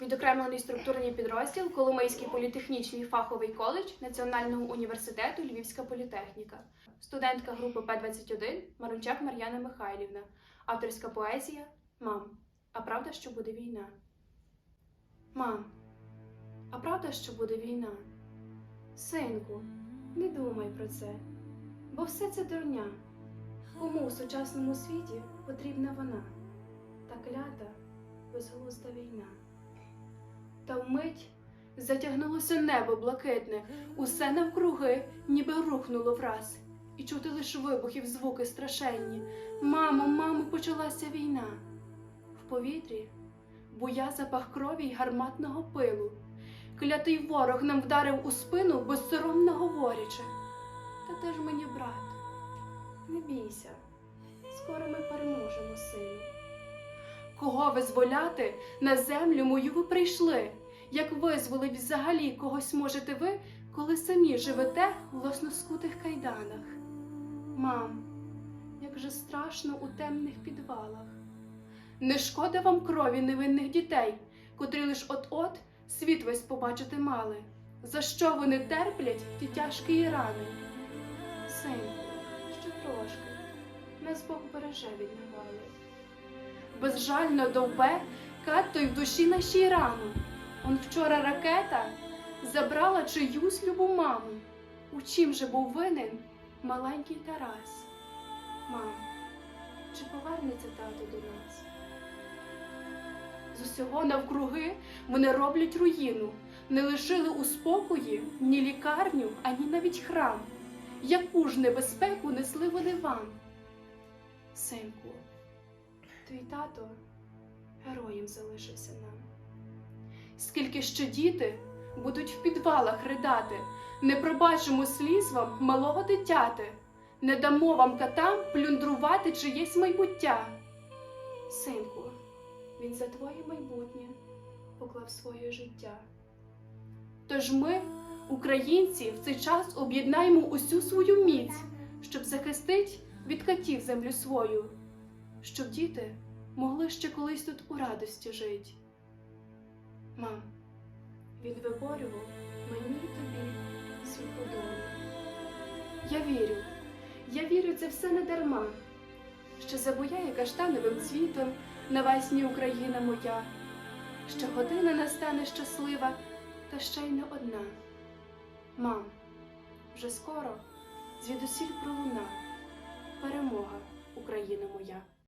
Відокремлений структурний підрозділ Коломийський політехнічний фаховий коледж Національного університету Львівська політехніка, студентка групи П-21 Марунчак Мар'яна Михайлівна, авторська поезія Мам, а правда, що буде війна? Мам, а правда, що буде війна? Синку, не думай про це, бо все це дурня. Кому у сучасному світі потрібна вона? Та клята, безглузда війна. Та вмить затягнулося небо блакитне, усе навкруги, ніби рухнуло враз, і чути лиш вибухів звуки страшенні. Мамо, мамо, почалася війна. В повітрі буя запах крові й гарматного пилу. Клятий ворог нам вдарив у спину, безсоромно говорячи. Та ти ж мені брат, не бійся, Кого визволяти на землю мою ви прийшли? Як визволить взагалі когось можете ви, коли самі живете в власноскутих кайданах? Мам, як же страшно у темних підвалах. Не шкода вам крові невинних дітей, котрі лиш от-от світ весь побачити мали. За що вони терплять ті тяжкі рани? Синку, ще трошки, нас Бог береже від невали. Безжально довбе кат й в душі нашій рану. Он вчора ракета забрала чиюсь любу маму. У чим же був винен маленький Тарас? Мам, чи повернеться тато до нас? З усього навкруги вони роблять руїну, не лишили у спокої ні лікарню, ані навіть храм. Яку ж небезпеку несли вони вам? Синку, твій тато героєм залишився нам. Скільки ще діти будуть в підвалах ридати, не пробачимо сліз вам малого дитяти, не дамо вам катам плюндрувати чиєсь майбуття. Синку, він за твоє майбутнє поклав своє життя. Тож ми, українці, в цей час об'єднаємо усю свою міць, щоб захистить від катів землю свою, щоб діти могли ще колись тут у радості жить. Мам, він виборював мені і тобі світлу долю. Я вірю, я вірю, це все не дарма, що забуяє каштановим цвітом навесні Україна моя, що година настане щаслива, та ще й не одна. Мам, вже скоро звідусіль пролуна, перемога, Україна моя.